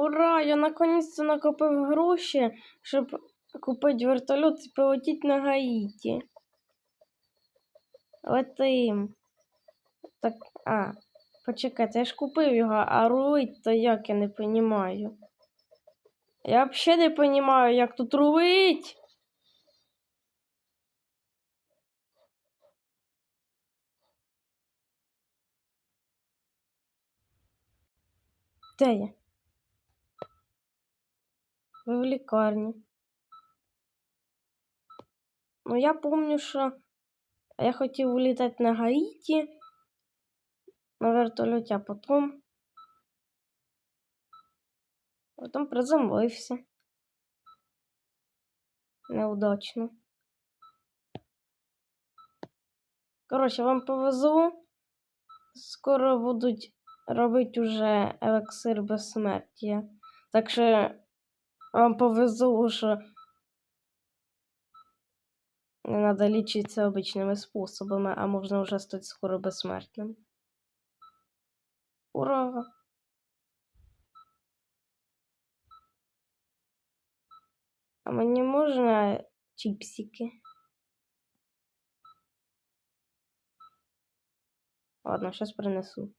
Ура! Я наконец-то накопив гроші, щоб купити вертольот і полетіти на Гаїті. Летим. Так, а, почекайте, я ж купив його, а рулить то як я не понімаю. Я взагалі не понімаю, як тут рулить. Де я? Ви в лікарні. Ну, я помню, що я хотів улітати на Гаїті на вертольоті, а потім. Потім приземлився. Неудачно. Коротше, вам повезло. Скоро будуть робити уже елексир безсмертя. Так що вам повезло, що не треба лічитися обичними способами, а можна вже стати скоро безсмертним. Ура! А мені можна чіпсики? Ладно, сейчас принесу.